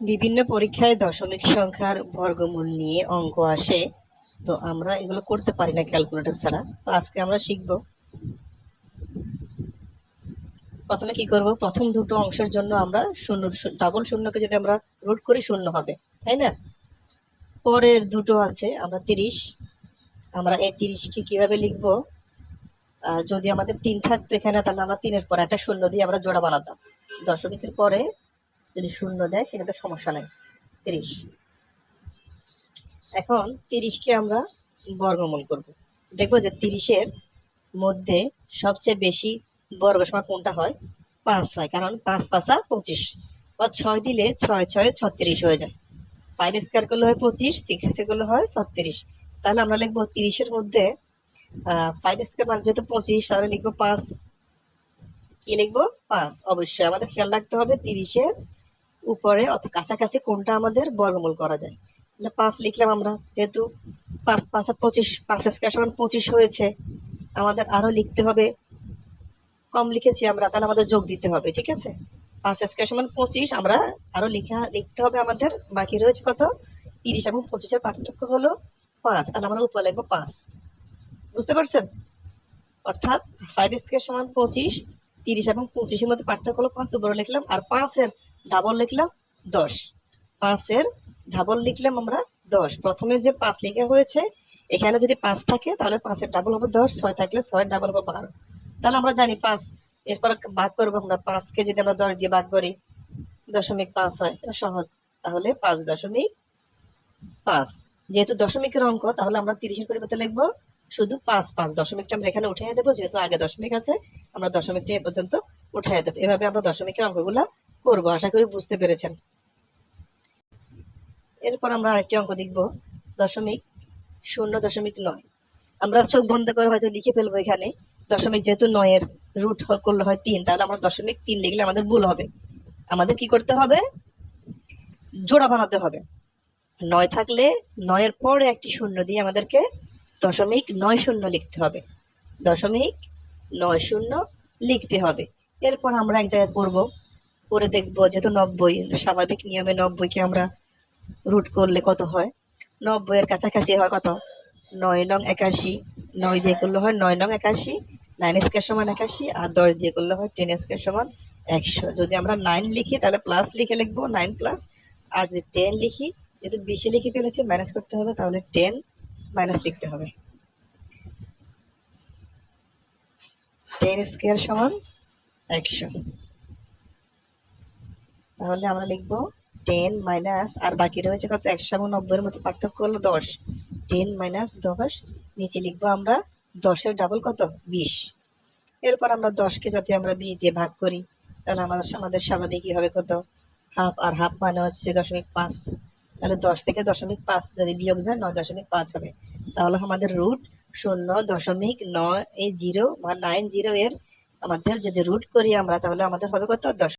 বিভিন্ন পরীক্ষায় দশমিক সংখ্যার বর্গমূল নিয়ে অঙ্ক আসে, তো আমরা এগুলো করতে পারি না ক্যালকুলেটর ছাড়া। তো আজকে আমরা শিখব। প্রথমে কি করব? প্রথম দুটো অংশের জন্য আমরা শূন্য ডাবল শূন্যকে যদি আমরা রুট করি, শূন্য হবে, তাই না? পরের দুটো আছে, আমরা তিরিশ। আমরা এই তিরিশকে কীভাবে লিখব? যদি আমাদের তিন থাকতো এখানে, তাহলে আমরা তিনের পরে একটা শূন্য দিয়ে আমরা জোড়া বানাতাম। দশমিকের পরে যদি শূন্য দেয় সেটা তো সমস্যা নেই। তিরিশ। এখন তিরিশকে আমরা বর্গমূল করব। দেখব যে তিরিশের মধ্যে সবচেয়ে বেশি বর্গ সংখ্যা কোনটা হয়? পাঁচ হয়, কারণ পাঁচ পাঁচা পঁচিশ। বা ছয় দিলে ছয় ছয় ছত্রিশ হয়ে যায়। ফাইভ স্কোয়ার করলে হয় পঁচিশ, সিক্স স্কোয়ার করলে হয় ছত্রিশ। তাহলে আমরা লিখব তিরিশের মধ্যে ফাইভ স্কোয়ার মানে যেহেতু পঁচিশ, তাহলে লিখব পাঁচ। কি লিখব? পাঁচ। অবশ্যই আমাদের খেয়াল রাখতে হবে তিরিশের উপরে অত কাছাকাছি কোনটা আমাদের বর্গমূল করা যায়। তাহলে পাঁচ লিখলাম আমরা, যেহেতু পাঁচ পাঁচ পঁচিশ, পাঁচ স্কোয়ার সমান পঁচিশ হয়েছে, আমাদের আরও লিখতে হবে। কম লিখেছি আমরা, তাহলে আমাদের যোগ দিতে হবে, ঠিক আছে? পাঁচ স্কোয়ার সমান পঁচিশ, আমরা আরও লিখা, লিখতে হবে আমাদের, বাকি রয়েছে কত? তিরিশ এবং পঁচিশের পার্থক্য হলো পাঁচ, তাহলে আমরা উপরে লিখব পাঁচ। বুঝতে পারছেন? অর্থাৎ ফাইভ স্কোয়ার সমান পঁচিশ, তিরিশ এবং পঁচিশের মধ্যে পার্থক্য হলো পাঁচ, উপরে লিখলাম, আর পাঁচের ডাবল লিখলাম দশ। পাঁচের ডাবল লিখলাম আমরা দশ। প্রথমে যে পাঁচ লেখা হয়েছে, এখানে যদি পাঁচ থাকে, তাহলে পাঁচের ডাবল হবে দশ, ছয় থাকলে ছয়ের ডাবল হবে বারো। তাহলে আমরা জানি পাঁচ, এরপর ভাগ করব আমরা। পাঁচকে যদি আমরা দশ দিয়ে ভাগ করি, দশমিক পাঁচ হয় সহজ। তাহলে পাঁচ দশমিক পাঁচ। যেহেতু দশমিকের অঙ্ক, তাহলে আমরা তিরিশের পরিবর্তে লিখব শুধু পাঁচ পাঁচ। দশমিকটা আমরা এখানে উঠিয়ে দেবো, যেহেতু আগে দশমিক আছে, আমরা দশমিকটা এ পর্যন্ত উঠিয়ে দেবো। এভাবে আমরা দশমিকের অঙ্কগুলো করব, আশা করি বুঝতে পেরেছেন। এরপর আমরা আরেকটি অঙ্ক দেখব, দশমিক শূন্য দশমিক নয়। আমরা চোখ বন্ধ করে হয়তো লিখে ফেলব এখানে, দশমিক যেহেতু নয়ের রুট করলে হয় তিন, তাহলে আমরা দশমিক তিন লিখলে আমাদের ভুল হবে। আমাদের কি করতে হবে? জোড়া বানাতে হবে। নয় থাকলে নয়ের পরে একটি শূন্য দিয়ে আমাদেরকে দশমিক নয় শূন্য লিখতে হবে। দশমিক নয় শূন্য লিখতে হবে। এরপর আমরা এক জায়গায় করব করে দেখব যেহেতু নব্বই, স্বাভাবিক নিয়মে নব্বইকে আমরা রুট করলে কত হয়? নব্বইয়ের কাছাকাছি হয় কত? নয় নং একাশি। নয় দিয়ে করলে হয় নয় নং একাশি নাইন স্কোয়ার সমান একাশি আর দশ দিয়ে করলে হয় টেন স্কোয়ার সমান একশো। যদি আমরা নাইন লিখি তাহলে প্লাস লিখে লিখব নাইন প্লাস আর যদি টেন লিখি, যেহেতু বেশি লিখে ফেলেছি মাইনাস করতে হবে, তাহলে টেন মাইনাস লিখতে হবে। টেন স্কোয়ার সমান একশো। তাহলে আমরা লিখব টেন মাইনাস আর বাকি রয়েছে কত? একশো এবং নব্বইয়ের মতো পার্থক্য হলো দশ। টেন মাইনাস দশ, নিচে লিখব আমরা দশের ডাবল কত? বিশ। এরপর আমরা দশকে যদি আমরা বিশ দিয়ে ভাগ করি, তাহলে আমাদের আমাদের স্বাভাবিকই হবে কত? হাফ আর হাফ মানে হচ্ছে দশমিক পাঁচ। তাহলে দশ থেকে দশমিক পাঁচ যদি বিয়োগ যায়, নয় দশমিক পাঁচ হবে। তাহলে আমাদের রুট শূন্য দশমিক নয় জিরো বা নাইন জিরো এর আমাদের যদি রুট করি আমরা, তাহলে আমাদের হবে কত? দশ।